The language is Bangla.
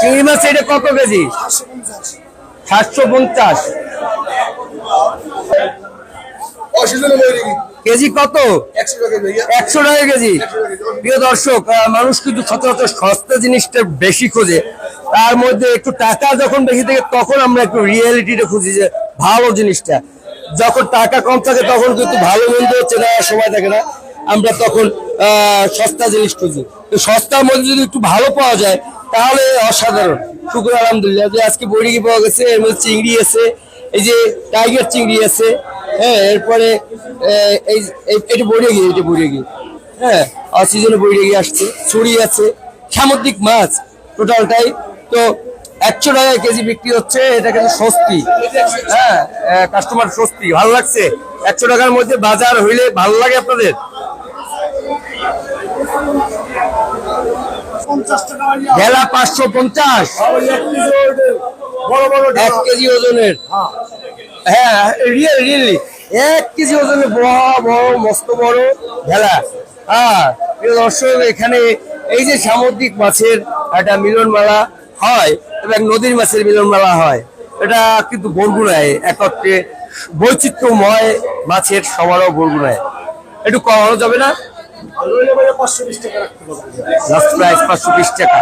চিংড়ি মাছ এটা কত কেজি? সাতশো পঞ্চাশ। কেজি কত? একশো টাকা কেজি। প্রিয় দর্শক মানুষ কিন্তু সচরাচর সস্তা জিনিসটা বেশি খোঁজে। তার মধ্যে একটু টাকা যখন বেশি থাকে তখন আমরা একটু রিয়েলিটিটা খুঁজি যে ভালো জিনিসটা। যখন টাকা কম থাকে তখন কিন্তু ভালো মন্দ চেনা সময় থাকে না। আমরা তখন আহ, সস্তা জিনিস খুঁজি। তো সস্তার মধ্যে যদি একটু ভালো পাওয়া যায় তাহলে অসাধারণ। শুক্র, আলহামদুলিল্লাহ। যে আজকে বড়িগি পাওয়া গেছে, এর মধ্যে চিংড়ি আছে, এই যে টাইগার চিংড়ি আছে হ্যাঁ এরপরে এই এটা বড়ে গিয়ে এটা বড়ে গিয়ে হ্যাঁ অক্সিজেনে বড়ে গিয়ে আসছে ছড়ি আছে, সামুদ্রিক মাছ, টোটালটাই। তো একশো টাকায় কেজি বিক্রি হচ্ছে, এটা কিন্তু স্বস্তি। হ্যাঁ কাস্টমার স্বস্তি, ভালো লাগছে। একশো টাকার মধ্যে বাজার হইলে ভালো লাগে আপনাদের? ভেলা পাঁচশো পঞ্চাশ। এক কেজি ওজনের। হ্যাঁ রিয়েল এক কেজি ওজনের বড় বড়, মস্ত বড় হ্যাঁ দর্শক, এখানে এই যে সামুদ্রিক মাছের একটা মিলন মেলা হয় এবং নদীর মাছের মিলন মেলা হয়। এটা কিন্তু বরগুনায়, একত্রে বৈচিত্র্যময় মাছের সমারোহ বরগুনায়। একটু কমানো যাবে না? পাঁচশো বিশ টাকা রাখতে পারব। লাস্ট প্রাইস পাঁচশো বিশ টাকা।